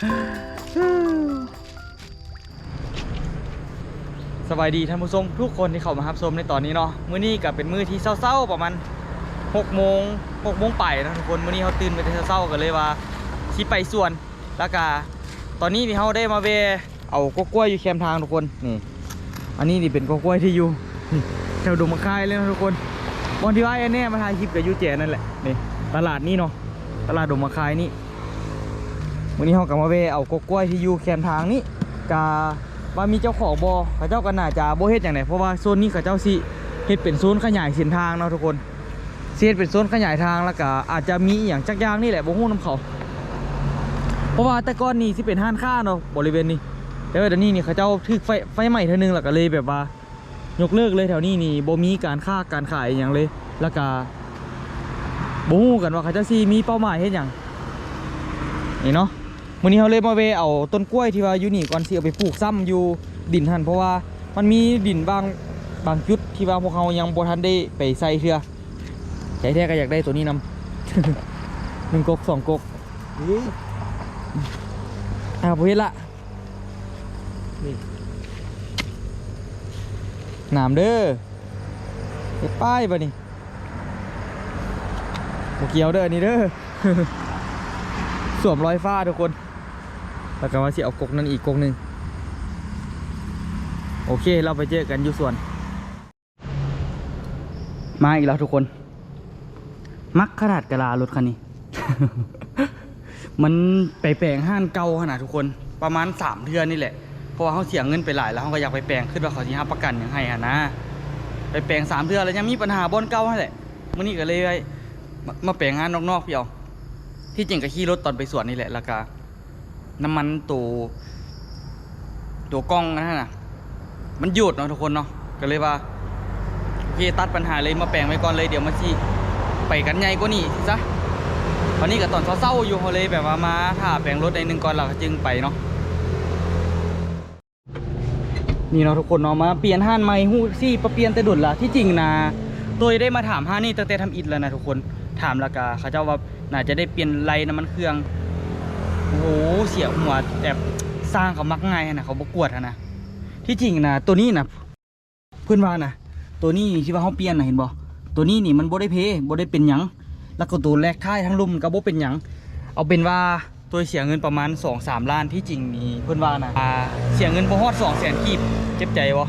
สบายดีท่านผู้ชมทุกคนที่เข้ามารับชมในตอนนี้เนาะมื้อนี้ก็เป็นมื้อที่เศร้าๆประมาณ6โมง6โมงไปนะทุกคนมื้อนี้เขาตื่นไปแต่เศร้าๆกันเลยว่าสิไปสวนแล้วก็ตอนนี้นี่เขาได้มาเวเอากล้วยอยู่แคมทางทุกคนนี่อันนี้นี่เป็นกกล้วยที่อยู่แถวดงมะคายเลยนะทุกคนบอนที่ว่าไอ้แน่มาถ่ายคลิปกับยูเจนั่นแหละนี่ตลาดนี่เนาะตลาดดงมะคายนี่ มื้อนี้เขากลับมาเวเอากกล้วยที่อยู่แคมทางนี้กาว่ามีเจ้าของบอเขาเจ้าก็น่าจะบ่เฮ็ดอย่างไรเพราะว่าโซนนี้เขาเจ้าสิเฮ็ดเป็นโซนขยายเส้นทางเนาะทุกคนเฮ็ดเป็นโซนขยายทางแล้วก็อาจจะมีอย่างจักย่างนี่แหละบ่ฮู้นํเขาเพราะว่าแต่ก่อนนี่สิเป็นห้านค้าเนาะบริเวณนี้แต่ว่าเดี๋ยวนี้นี่เขาเจ้าทึกไฟไฟใหม่เท่านึงแล้วก็เลยแบบว่ายกเลิกเลยแถวนี้นี่บ่มีการค้าการขายอย่างเลยแล้วก็บ่ฮู้กันว่าเขาเจ้าสิมีเป้าหมายเฮ็ดหยังนี่เนาะ มื่อนี้เขาเลยมาเวเอาต้นกล้วยที่ว่าอยู่นี่ก่อนสิเอาไปปลูกซ้ำอยู่ดินหันเพราะว่ามันมีดินบางบางจุดที่ว่าพวกเขายังบ่ทันได้ไปใส่เทื่อใจแท้ก็อยากได้ตัวนี้นำหนึ่งกกสองกกอ่าพอเห็นละนี่น้ำเด้อเฮ็ดป้ายบ่นี่บ่เกี่ยวเด้อนี่เด้อ สวมรอยฟ้าทุกคน แล้วก็มาสิเอากกนั่นอีกกกหนึ่งโอเค เราไปเจอกันอยู่ส่วน มาอีกแล้วทุกคน มักขนาดกะลารถคันนี้ มันไปแปลงห้านเก่าขนาดทุกคน ประมาณสามเดือนนี่แหละ เพราะว่าเขาเสียเงินไปหลายแล้วเขาก็อยากไปแปลงขึ้นว่าเขาสิหาประกันย่างให้อะนะ ไปแปลงสามเดือนแล้วยังมีปัญหาบอนเก่านั่แหละมื่อนี้ก็เลยมามาแปลงงานนอกๆพี่เอที่จริงก็ขี่รถตอนไปสวนนี่แหละแล้วก็ น้ำมันตัวตัวกล้องนั่นน่ะ มันหยุดเนาะทุกคนเนาะก็เลยว่าโอเคตัดปัญหาเลยมาแปลงไว้ก่อนเลยเดี๋ยวมาที่ไปกันใหญ่กว่านี้ซะตอนนี้ก็ตอนเศร้าๆอยู่เขาเลยแบบว่ามาถ่าแปลงรถในหนึ่งก่อนเราจึงไปเนาะนี่เนาะทุกคนเนาะมาเปลี่ยนห้านใหม่ฮู้ซี่ประเปลี่ยนแต่ดุดละที่จริงนะตัวได้มาถามห้านี่ตั้งแต่ทำอิฐแล้วนะทุกคนถามแล้วก็เขาเจ้าว่าน่าจะได้เปลี่ยนไรน้ำมันเครื่อง โอ้โหเสียหัวแบบสร้างเขามักง่ายนะเขาบกวดอะนะที่จริงนะตัวนี้นะเพื่อนว่านะตัวนี้ที่ว่าเขาเปลี่ยนนะเห็นบ่ตัวนี้นี่มันบ่ได้เพบ่ได้เป็นหยังแล้วก็ตัวแรกท้ายทั้งลุ่มก็บ่เป็นหยังเอาเป็นว่าตัวเสียเงินประมาณ2อสามล้านที่จริงนี่เพื่อนว่านะอ่าเสียเงินบ่ฮอด2 0 0แสนกีบเจ็บใจบ่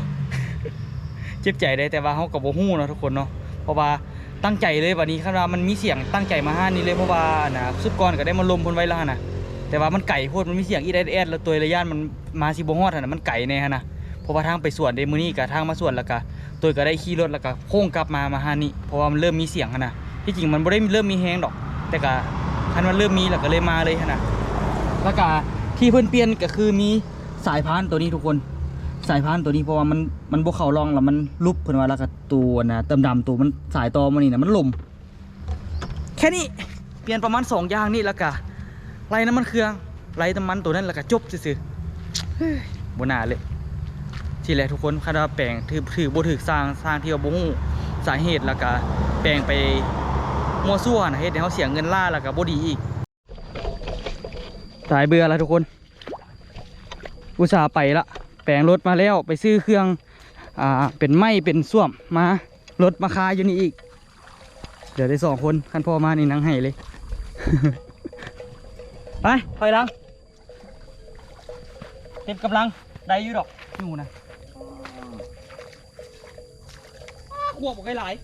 เจ็บใจได้แต่ว่าเขากับบ่ฮู้เนาะทุกคนเนาะเพราะว่าตั้งใจเลยวันนี้คาดว่ามันมีเสียงตั้งใจมาห้านี่เลยเพราะว่านะสุดก่อนก็ได้มาลมพ่นไว้แล้วนะ แต่ว่ามันไก่โพดมันมีเสียงอีแอดแอดแล้วตัวระยะมันมาสิบ่ฮอดนะมันไก่แน่ฮะนะเพราะว่าทางไปสวนเดมือนี้กับทางมาสวนแล้วก็ตัวก็ได้ขี่รถแล้วก็โค้งกลับมามาหานี่เพราะว่ามันเริ่มมีเสียงหั่นะที่จริงมันบ่ได้เริ่มมีแฮงดอก แต่ก็คันมันเริ่มมีแล้วก็เลยมาเลยหั่นะแล้วก็ที่เพิ่อนเปลี่ยนก็คือมีสายพานตัวนี้ทุกคนสายพานตัวนี้เพราะว่ามันมันบ่เข้ารองแล้วมันลุบเพิ่อนว่าแล้วก็ตัวนะเติมดำตัวมันสายตอมันนี่นะมันลมแค่นี้เปลี่ยนประมาณสองอย่างนี่แล้วก็ ไล่น้ำมันเครื่องไล่น้ำมันตัวนั้นแล้วก็จบซื่อๆเฮ้ยบน่าเลย ทีแรกทุกคนคาดว่าแปลงถือถือบ่ถือสร้างสร้างที่ว่าบ่ฮู้สาเหตุแล้วก็แปลงไปมั่วซั่วนะเฮ็ดให้เขาเสียเงินล่าแล้วก็บ่ดีอีกสายเบื่อแล้วทุกคน อุตส่าห์ไปละ แปลงรถมาแล้วไปซื้อเครื่องอ่าเป็นไม้เป็นส้วมมารถมาคายอยู่นี่อีก เดี๋ยวได้สองคนคันพ่อมานี่นังไห้เลย ไปถอยหลัง เต็มกำลัง ได้อยู่ดอกอยู่นะขวบบอกให้หลาย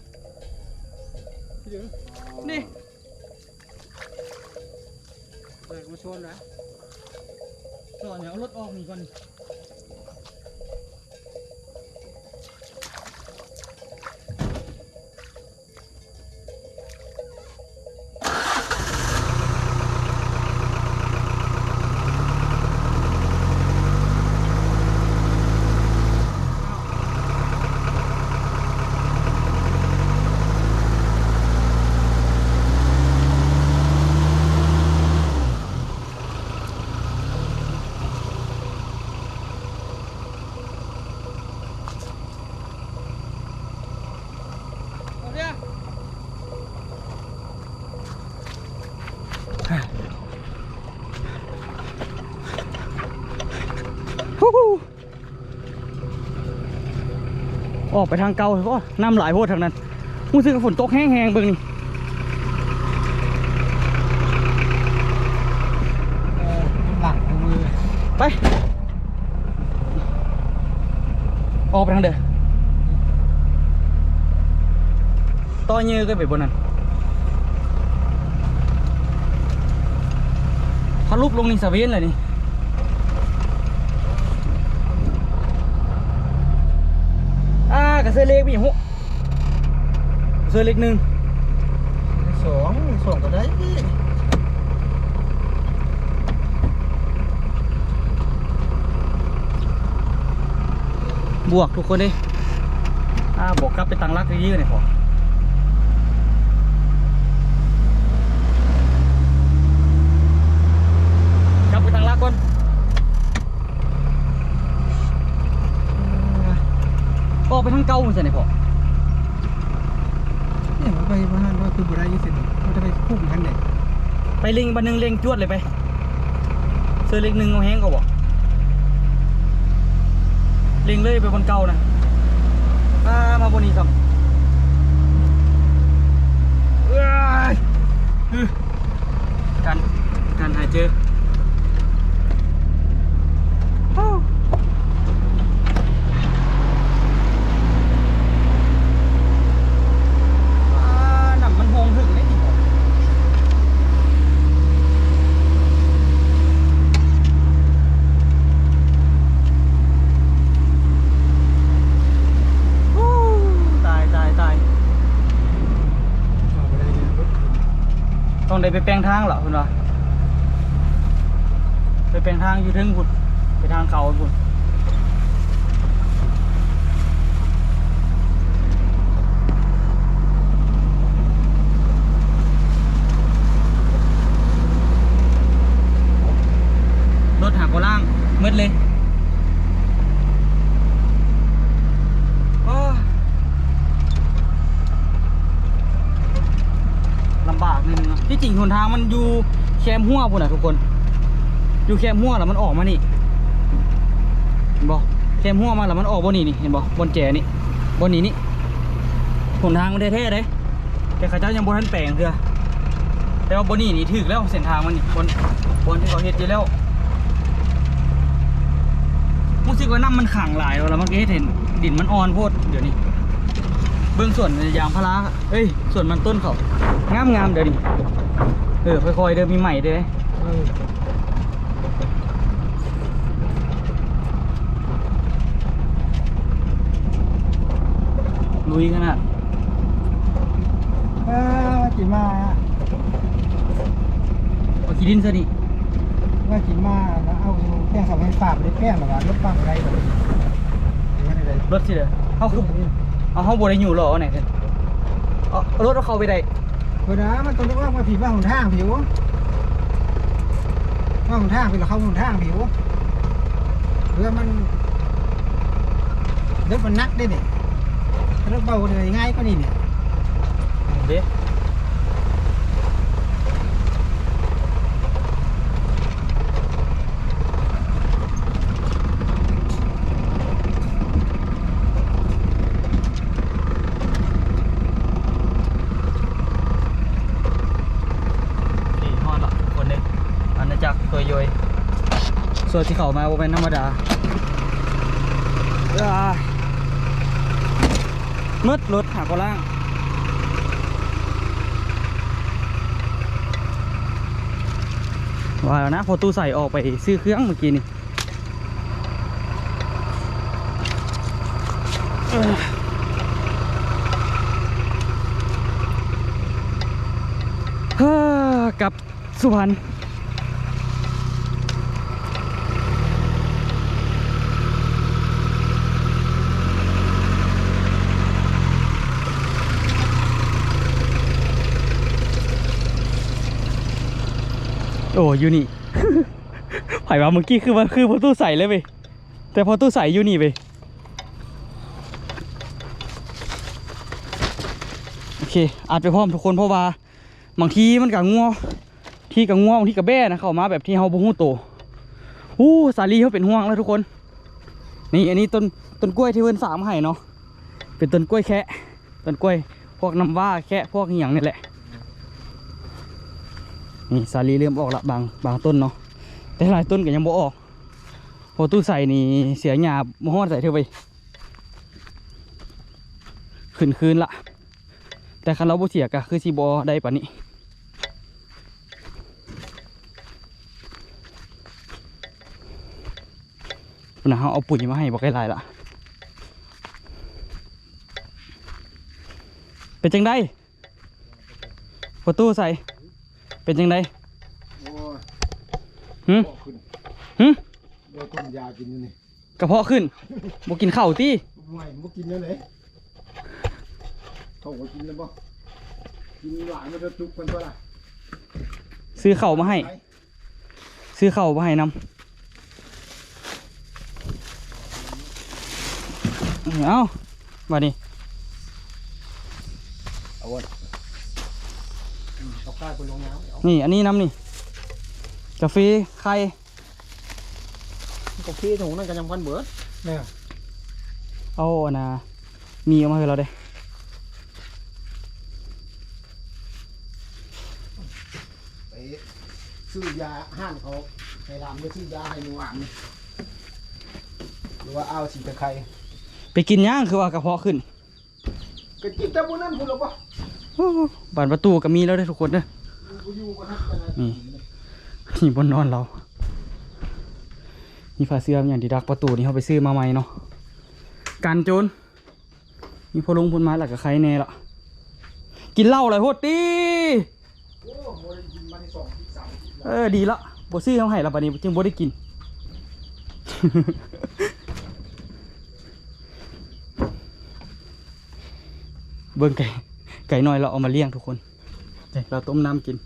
นี่เปิดมาชนนะสอนเดี๋ยวเอารถออกนี่ก่อน ออกไปทางเก่าก็น้ำหลายโพดทางนั้นรู้สึกฝนตกแห้งๆเบิ่งนี่หลังมือไป ออกไปทางเดิมต่อเยือก็ไปบนนั้นพอลุกลงนี่สเวียนเลยนี่ อ่ากระเสือเล็กมีหุกระเสื อเล็กหนึ่งสองสองก็ได้บวกทุกคนดิอ่าบวกกลับไปตังรักยื้อๆหน่ยพอกลับไปตังรักก่อนออกไปทางเก่ามันสิไหนพอ เนี่ยมันไปมาหันว่า คือบุได้ยี่สิบมันจะไปพุ่งทันไหนไปเล็งบันหนึงเล็งจวดเลยไปเสื้อเล็กหนึ่งเอาแห้งก็บอกเล็งเลยไปบนเก่านะมามาบนนี้ครับเอ้ยกันกันหายเจอฮู้อ่าน้ำมันโฮงถึงได้ดีกว่า ฮู้ตายตายตาย บุได้เนี่ยรถ ต้องได้ไปแปลง ทางเหรอคุณวะไปเป็นทางอยู่ถึงคุณไปทางเขาคุณรถหากว่าล่างมืดเลยโอ้ย ลำบากนิดนึงอะที่จริง หนทางมันอยู่แคมหัวพุ่นะทุกคน อยู่แคมหัวแล้วมันออกมานี่เห็นบ่แคมหัวมาแล้วมันออกบนนี่นี่เห็นบ่บนแจนี่บนนี้นี่หนทางมันแท้ๆเลยแต่ข้าเจ้ายังบนทันแปลงเถอะแต่ว่าบนนี่นี่ถึกแล้วเส้นทางมันนี่บนบนที่เขาเฮ็ดอยู่แล้วรู้สึกว่าน้ำมันขังหลายแล้วมันก็เฮ็ดเห็นดินมันอ่อนโพดเดี๋ยวนี้เบื้องส่วนยางพาราเอ้ย ส่วนมันต้นเขางามงามเดี๋ยวนี้ เออค่อยๆเดินมีใหม่เด้อเออลุยขนาดอ่ากินมาเอาขี้ดินซะดิว่ากินมาแล้วเอาแป้งสองให้ฝาไปได้แป้งหรอวะรถปังอะไรแบบนี้ไม่ได้รถสิเด้อเขาคือเอาเขาบได้อยู่หรอเอาไหนเถอะเอาเอารถเอาเข้าไปได้ เวลามันต้องเรียกว่ามาผีบ้าของทางผิวบ้าของทางผิวเราเข้าของทางผิวเพื่อมันรถมันนักได้เนี่ยรถเบาเลยง่ายก็นี่เนี่ยเด้นี่ฮอดละทุกคนเลยอาณาจักรตัวย่อย ส่วนที่เขามาเป็นธรรมดาอ้ายมืดรถหากล่างว่าแล้วนะพอตู้ใส่ออกไปซื้อเครื่องเมื่อกี้นี่กับสุพรรณ โอ้ยูนี่ไผ่ว่าเมื่อกี้คือว่าคือพอตู้ใส่เลยเว้ยแต่พอตู้ใส่ยูนี่เว้ยโอเคอาจไปพร้อมทุกคนเพราะว่าบางทีมันกับงัวที่กับงัวบางทีกับแบ่นะเข้ามาแบบที่เฮาบ่ฮู้โตอู้สาลีเขาเป็นห่วงแล้วทุกคน นี่อันนี้ต้นต้นกล้วยที่เพิ่นฝามให้เนาะเป็นต้นกล้วยแคะต้นกล้วยพวกน้ำว่าแคะพวกอหย่างนี่แหละ นี่สาลีเริ่มออกละบางบางต้นเนาะแต่หลายต้นก็ยังบ่ออกพอตู้ใส่นี่เสียหญ้าบ่ฮอดใส่เธอไปขึ้นคืนละแต่คันเราบ่เสียก็คือสิบ่ได้ปานนี้พุ่นนะเขาเอาปุ๋ยมาให้บอกไกลายละเป็นจังได้ประตูใส่ เป็นจังได้โอ้ยหึบอกขึ้นหึเดี๋ยวต้มยากินอยู่นี่กระเพาะขึ้นบกินข้าวตี้ไม่บ่กินแล้วเลยเขาก็กินแล้วบ่กินหลายมันจะจุกมันก็ล่ะซื้อข้าวมาให้ ซื้อข้าวมาให้นำเอามาดิเอาวะ เอาข้าวไปลงน้ำเอานี่ อันนี้น้ำนี่กาแฟไข่กาแฟถุงนั่นก็ยังพันเบิดเนี่ยเอาอันนะมีเอามาให้เราได้ไปซื้อยาห้านเขาไปรามไปซื้อยาให้หนูอ่านนี่หรือว่าเอาสีตะไคร้ไปกินย่างคือว่ากระเพาะขึ้นก็กินแต่บนนั้นพุ่นหรอปะโอ้บานประตูก็มีแล้วได้อทุกคนเด้อกูอยู่บนนั้นกันนะ นี่นี่บนนอนเรานี่ผ้าเสื้ออย่างที่ดักประตูนี่เขาไปซื้อมาใหม่เนาะกันโจรมีพอลงพลไม้หลักกับใครแน่ละกินเหล้าเลยโหดตีโอ้โหได้กินมาที่สอดีเออดีละบซื้อเขาให้ละบัดนี้จึงบ่ได้กินเบิ่งไก่ไก่น้อยเราเอามาเลี้ยงทุกคนเราต้มน้ำกิน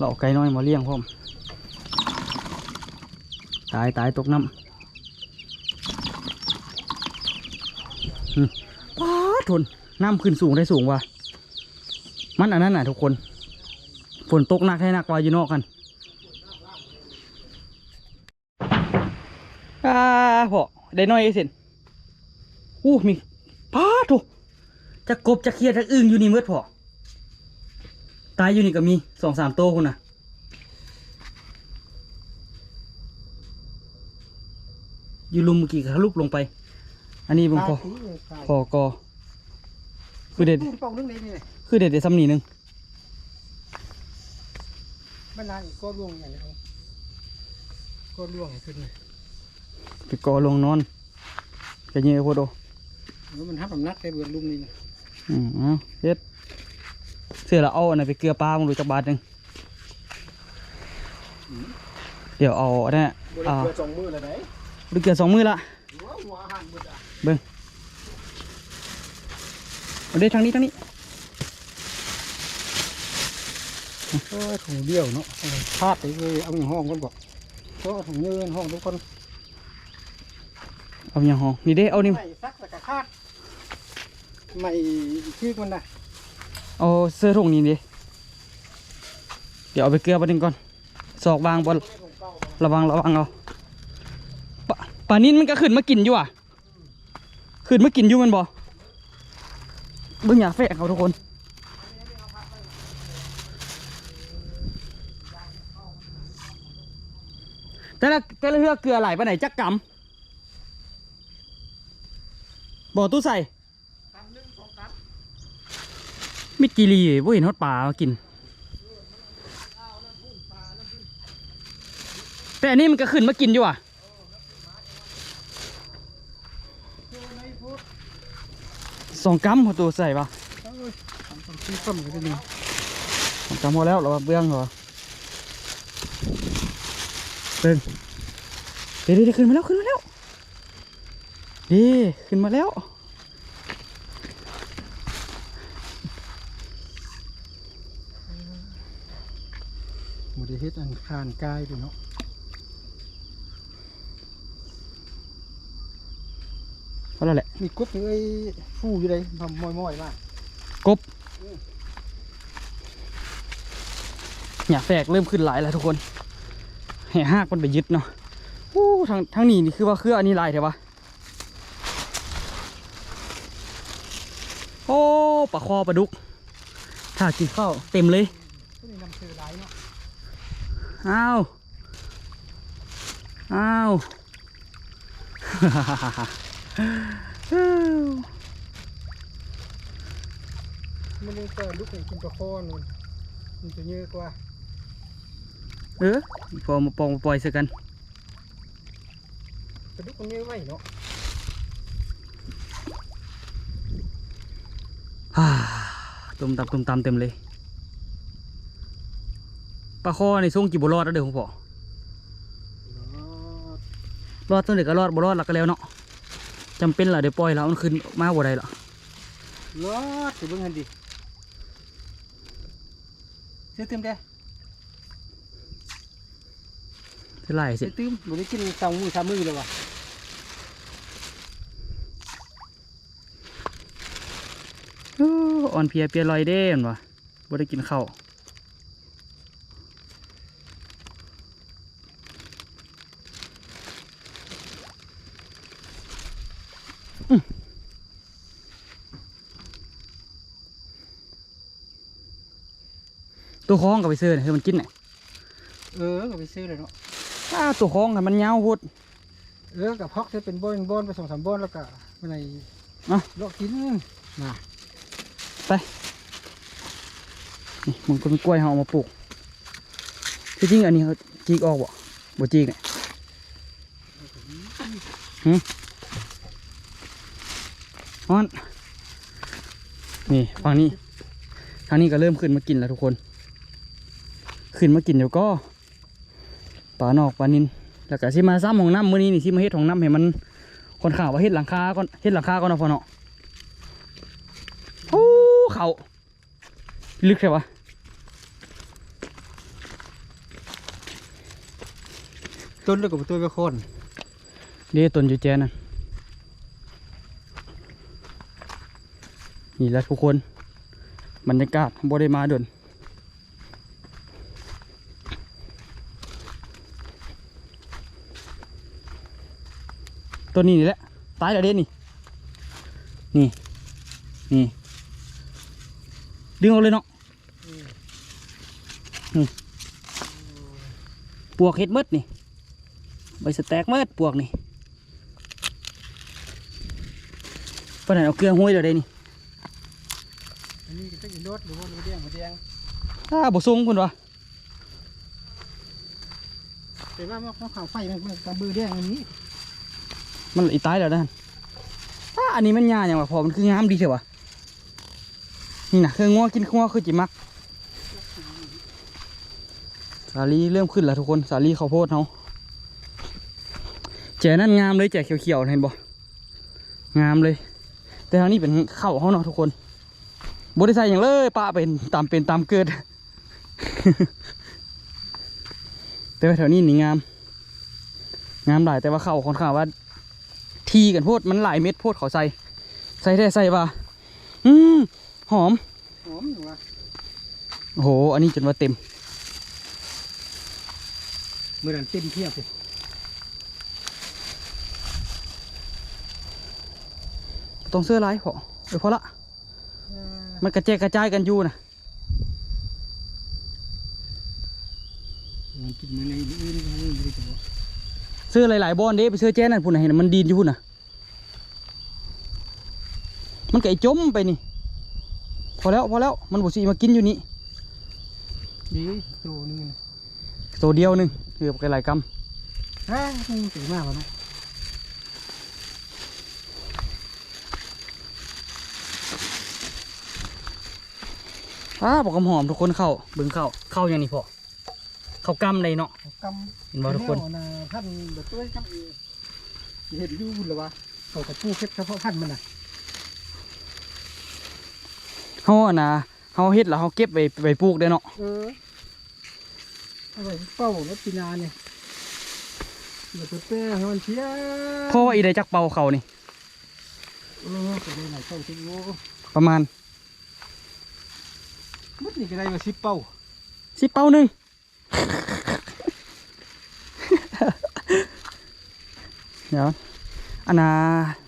เราเอาไก่น้อยมาเลี้ยงพร้อมตายตายตกน้ำอืมป้าทนน้ำขึ้นสูงได้สูงว่ะมันอันนั้นน่ะทุกคน ฝนตกหนักให้หนักกว่าอยู่นอกกันอ่าพอได้น้อยเสร็จอู้มีป้าดโถจะกบจะเครียดจะอึ้งอยู่นี่เมื่อพอ ตายอยู่นี่ก็มีสองสามโตวคุณน่ะอยู่ลุมเมื่อกี้ทะลุลงไป อันนี้เบึงพอพอกอคือเด็ดปองนึงนี่นี่คือเด็ดเด็ดซ้ำนี่หนึงมันนานอีกก็ล่วงอย่างนี้เอาก็ล่วงขึ้นเลยไปกอลงนอนกระเยอะโคตรแล้วมันทับสำนักได้เบือนลุ่มนี่นะอืมเอาเฮ็ด เสื้อละเอาอันนั้นไปเกลือปลามึงดูจักบาทหนึงเดี๋ยวเอาอันนั้นบริอ่าเวณสองมือเลยไหนดูเกลือสองมือละหัวหัวอาหารเบิดอะเอาได้ทางนี้ทางนี้เออถุงเดียวเนาะเอาพาดไปเลยเอาอย่างห้องก่อนบอกก็ถุงเงินห้องทุกคนเอาอย่างห้องนี่เด้เอานี่ไม่ซักแต่กระคาดไม่ชื่อมันนะ เอาเสื้อถุงนี่ดิเดี๋ยวเอาไปเกลือปลาหนึ่งก่อนสอกวางบนระวังระวังเอาปลาปลานิ่มันก็ขึ้นมากินอยู่อะขึ้นมากินอยู่มันบ่เบิ่งอย่าแฝกเขาทุกคนแต่ละแต่ละเฮือเกลือไหลไปไหนจักกำบ่อตู้ใส่ มิดกีรีบ่เห็นฮอดปลามากิน แต่อันนี้มันก็ขึ้นมากินอยู่อะสองกำหัวตัวใส่ปะทำทำชื่อต้มกันได้ดีสองกำพอแล้วเหรอเบื้องเหรอเบิ้งเดี๋ยวเดี๋ยวขึ้นมาแล้วขึ้นมาแล้วดีขึ้นมาแล้ว หมดเฮ็ดอันคานกายไปเนาะพอแล้วแหละมีกบเอ้ยฟูอยู่เลยทำมอยมอยๆมากกบเนี่ยแฝกเริ่มขึ้นหลายแล้วทุกคนแห่หากมันไปยึดเนาะอู้ทางทางนี้นี่คือว่าเครืออันนี้ลายเถอะวะโอ้ปลาคอปลาดุก ถ้ากินข้าวเต็มเลย ตัวนี้นำเสือหลายเนาะ อ้าวอ้าวมันเลยเกิดลูกของกินปลาคอนู่นมันจะเยอะกว่าเออพอมาปองมาปล่อยเสกันปลาดุกมันเยอะไว้เนาะอ่าตุ่มตำตุ่มตำเต็มเลย ปลาคอในส่งกี่บรอดแล้วเดี๋ยวผมบอกรอดตัวเด็กก็รอดบรอดแล้วก็แล้วเนาะจำเป็นล่ะเดี๋ยวปล่อยแล้วมันขึ้นมาบ่ได้หรอรอดถือเบิ่งหันดิเสื้อเต็มได้เท่าไหร่เสร็เสื้จอเต็มบ่ได้กินสองมือสามมือเลยวะโอ้อ่อนเพลียเปียลอยเด้เห็นวะบ่ได้กินข้าว ตัวคล้องกับไปซื้อเนี่ยคือมันกินเนี่ยเออก็ไปซื้อเลยเนาะถ้าตัวคล้องน่ะมันยาวโพดเออกับพอกจะเป็นบอนบอนไปสองสามบอนแล้วก็มันในอะลอกกินน่ะนี่มันก็เป็นกล้วยเขาเอามาปลูกที่จริงอันนี้เขาจีกออกบ่บ่จีกเนี่ยหืมฮอนนี่ฝั่งนี้ทางนี้ก็เริ่มขึ้นมากินแล้วทุกคน ขึ้นมากินเดี๋ยวก็ปลานอกปลานินแล้วก็สิมาซ้ำของน้ำมื้อนี้นี่สิมาเฮ็ดของน้ำให้มันค่อนข้างว่าเฮ็ดหลังคาก่อนเฮ็ดหลังคาก่อนเนาะพ่อเนาะโอ้เขาลึกใช่ปะต้นแล้วก็ตัวไปโคนเดี๋ยวต้นอยู่แจนั่นนี่แหละทุกคนบรรยากาศบ่ได้มาเดิน ต้นนี้นี่แหละตายแล้วเด่นนี่ นี่ นี่ ดึงเอาเลยเนาะนี่ปวกเห็ดหมดนี่ ใบสแต็กเมื่อปวกนี่ปานนั้นเอาเกลือห้วยเดี๋ยวได้นี่อันนี้ก็จะกินรสหรือว่าหมูแดงหมูแดงถ้าบ่ทรงคุณวะแต่ว่ามันขาวไฟมันมันกระบือแดงอันนี้ มันอีตายแล้วนะถ้าอันนี้มันยาอย่างวะพอมันคืองามดีเถอะวะนี่นะคืองัวกินงัวคือจิมัก สาลีเริ่มขึ้นแล้วทุกคนสาลีข้าวโพดเขาแจนั่นงามเลยแจเขียวๆเห็นบ่งามเลย แต่ทางนี้เป็นข้าวเขาเนาะทุกคนบริษัทอย่างเลยปะเป็นตามเป็นตามเกิด แต่ว่าแถวนี้นี่งาม งามหลายแต่ว่าเข้าค่อนข้างว่า ทีกันโพดมันหลายเม็ดโพดเขาใส่ ใส่ได้ใส่ว่าอืมหอมหอมอยู่ว่ะโอ้โห อันนี้จนว่าเต็มเมื่อนั้นเต็มเทียบเลยต้องเสื้อลายพอเออพอละ มันกระเจายกระจายกันอยู่นะ มันกินมือในอื่นๆไม่ได้ตัว เสื้อหลายๆบอนเด้ไปเสื้อแจ้นั่นพุ่นน่ะเห็นมันดีนอยู่พุ่นน่ะมันไก่จมไปนี่ พอแล้วพอแล้วมันบุสีมากินอยู่นี่ดีตัวนึงนะตัวเดียวหนึงเกือบไก่หลายกฮ่ามันตีมากแล้วนะำอ้าบอกกำหอมทุกคนเข้าเบิ่งเข้าเข้าอย่างนี้พอ เข้ากำเลยเนาะกำเห็นบ่ทุกคนแล้วนะท่านแบบตัวกำเห็นอยู่หรือวะเขากับผู้เก็บเฉพาะท่านมันน่ะเฮาอะนะเฮาเฮ็ดแล้วเฮาเก็บไปไปปลูกได้เนาะเออเอาไว้เป้ารถปีนาเนี่ยเดี๋ยวไปแป้ให้มันเชียเพราะว่าอีได้จักเป่าเขานี่เออก็ได้หลายเป้าทิ้งโง่ประมาณมุดนี่ก็ได้มาสิบเป้าสิเป่าหนึง เดี๋ยวอันน่ะ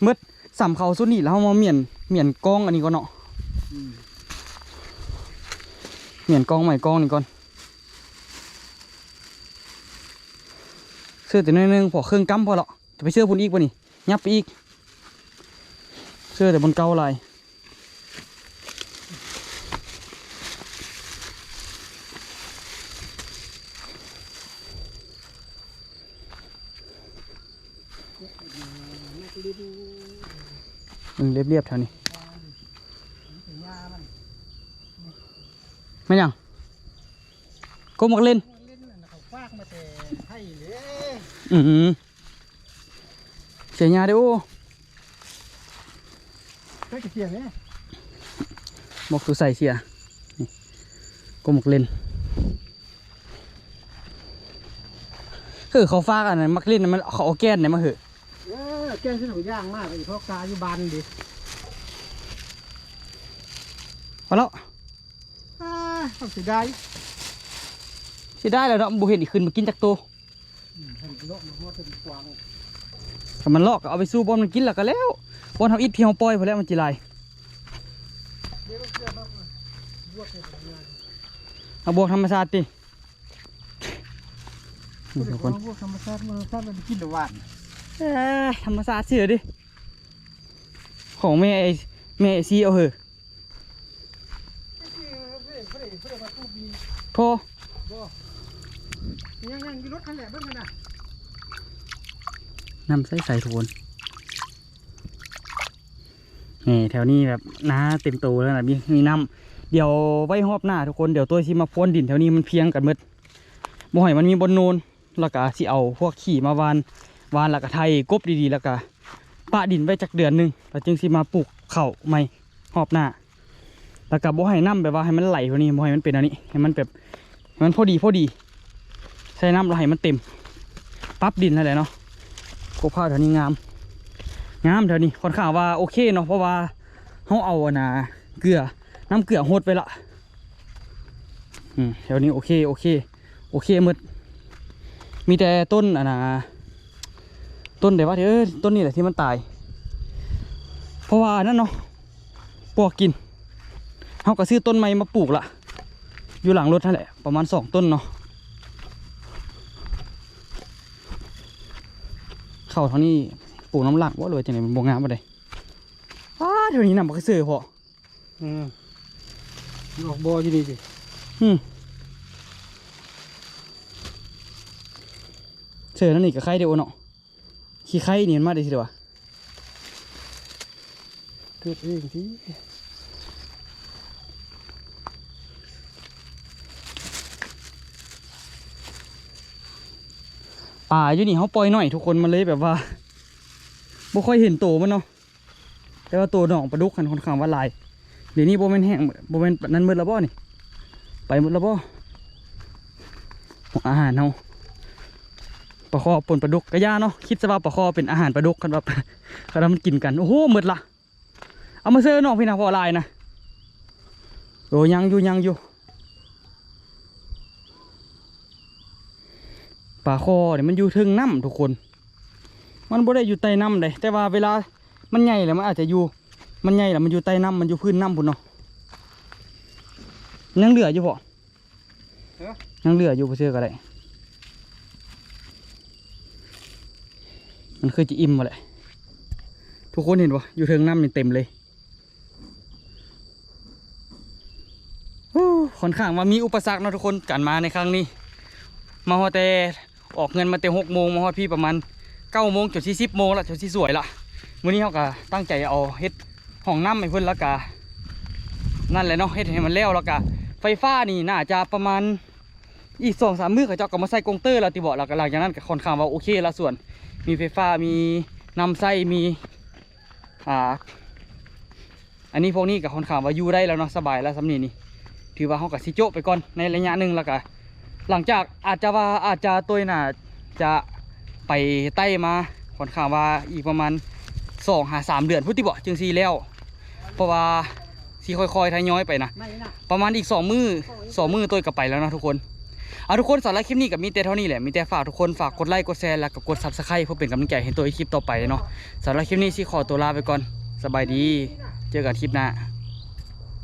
เมื่อสำเขาสุดนี่แล้วเรามาเมียนเมียนกล้องอันนี้ก่อนเนาะอืมเมียนกล้องใหม่กล้องนี่ก่อนเสื้อแต่น้อยหนึงพอเครื่องกำพอและจะไปเสื้อพุ่นอีกป่ะนี่ยับไปอีกเสื้อแต่บนเกาลาย นักเรียน มึง เรียบๆแถวนี้ถึงยามันไม่ยังก้มมักเล่นเล่นน่ะเขาฟากมาแต่ให้เลยอืมเสียยาเด้อโอ้เฮ้ยจะเสียงเนี่ยบอกตัวใส่เสียนี่ก้มมักเล่นคือเขาฟากอันนั้นมักเล่นน่ะมันเขาเอาแก้นไหนมาเหอะ เออแกงที่หนูย่างมากไอ้พ่อกาอยู่บานดิพอแล้วอ่าต้องเสียดายสิได้แล้วเนาะบุเห็นอีกขึ้นมากินจากตัวอืมเห็นโลกมันว่าจะเป็นกวางถ้ามันลอกก็เอาไปสู้บอลมันกินแล้วก็แล้วบอลทำอิดที่เขาปล่อยพอแล้วมันจีไรเดี๋ยวเชื่อบ้างนะบวกเนี่ยเป็นงานเอาบวกธรรมชาติติพูนี่ดถึทุงกคนพวกธรรมชาติมันชาติมันกินแต่หวานเอ้ย ธรรมชาติเสือดิ ของแม่ไอ้แม่ไอซีเอาเหอะพอยังยังมีรถคันแหละเบ้างขนาดน้ำใสใสทุกคนนี่แถวนี้แบบน้าเต็มโตแล้วนะมีมีน้ำเดี๋ยวไว้หอบหน้าทุกคนเดี๋ยวตัวสิมาพ่นดินแถวนี้มันเพียงกันหมดบ่ให้มันมีบนโนนแล้วก็สิเอาพวกขี่มาวาน วานแล้วก็ไทยกบดีๆแล้วก็ปะดินไว้จักเดือนหนึ่งแล้วจึงสิมาปลูกเข่าใหม่หอบหน้า แล้วก็บ่ให้น้ำแบบว่าให้มันไหลกว่านี้บ่ให้มันเป็นอันนี้ให้มันแบบให้มันพอดีพอดีใส่น้ำแล้วให้มันเต็มปั๊บดินนั่นแหละเนาะโคข้าวแถวนี้งาม งามแถวนี้ค่อนข้างว่าโอเคเนาะเพราะว่าเขาเอาอะนะเกลือน้ำเกลือโหดไปละอืมแถวนี้โอเคโอเค โอเคหมดมีแต่ต้นอะนะ ต้นเดี๋ยวว่าเออต้นนี้แหละที่มันตาย เพราะว่านั่นเนาะปวกกินเขาก็ซื้อต้นไม้มาปลูกละอยู่หลังรถนั่นแหละประมาณสองต้นเนาะเข้าเท่านี้ปลูกน้ำหลักว่าเลยจังไหนมันบงงามปะเลยอ้าเดี๋ยวนี้นำมาซื้อพออืมออกบออยู่ดีสิอืมเสือนั่นนี่กับไข่เดียวเนาะ ขี้ไข่นี่มันมาได้สิเดียวะเกิดเองสิป่าอยู่นี่เขาปล่อยหน่อยทุกคนมันเลยแบบว่าบ่ค่อยเห็นโตมันเนาะแต่ว่าตัวหนองปลาดุกกันค่อนข้างว่าหลายเดี๋ยวนี้โบแมนแห้งโบแมนนั้นมืดแล้วบ่นี่ไปหมดแล้วบ่อาหารเฮา ปลาคอปนปลาดุกกระยาเนาะคิดซะว่าปลาคอเป็นอาหารปลาดุกกันว่าคันมันกินกัน โอ้โหหมดละเอามาเสิร์น้องพี่นะพอลายนะโอ้ยังอยู่ยังอยู่ปลาคอเนี่ยมันอยู่ทึงน้ำทุกคน มันบ่ได้อยู่ใต้น้ำเลยแต่ว่าเวลามันใหญ่แล้วมันอาจจะอยู่ มันใหญ่แล้วมันอยู่ใต้น้ำมันอยู่พื้นน้ำพุ่นเนาะยังเหลืออยู่พอยังเหลืออยู่พอเชื่อก็ได้ มันเคยจะอิ่มมาแหละ ทุกคนเห็นปะอยู่เทิงน้ำนี่เต็มเลยค่อนข้างว่ามีอุปสรรคนะทุกคนการมาในครั้งนี้ มาฮอแต่ออกเงินมาแต่หกโมงมาฮอพี่ประมาณเก้าโมงจนที่สิบโมงละจนที่สวยละวันนี้เขาก็ตั้งใจเอาเฮ็ดห้องน้ำให้เพิ่นล้วกะนั่นแหละเนาะเฮ็ดให้มันแล้วล้วกะไฟฟ้านี่น่าจะประมาณอีกสองสามมื้อเขาเจ้าก็มาใส่กงเตอร์แล้วติบอกแล้วก็หลังจากนั้นก็ค่อนข้างว่าโอเคละส่วน มีไฟฟ้ามีน้ำใส่มีอ่าอันนี้พวกนี้ก็ค่อนข้างว่าอยู่ได้แล้วเนาะสบายแล้วสำนีนี่ถือว่าเขาก็สิโจะไปก่อนในระยะหนึ่งแล้วก็หลังจากอาจจะว่าอาจจะตัวน่ะจะไปใต้มาค่อนข้างว่าอีกประมาณสองหาสามเดือนพุทธิบอกจึงซีแล้ว เพราะว่าสีค่อยๆทยอยไปนะไม่นะประมาณอีกสองมือสองมือตัวกลับไปแล้วนะทุกคน เอาทุกคนสำหรับคลิปนี้กับมีแต่เท่านี้แหละมีแต่ฝากทุกคนฝากกดไลค์กดแชร์แล้วก็กดซับสไครต์เพื่อเป็นกำลังใจให้ตัวอีคลิปต่อไปเนาะสำหรับคลิปนี้ที่ขอตัวลาไปก่อนสบายดี เจอกันคลิปหน้า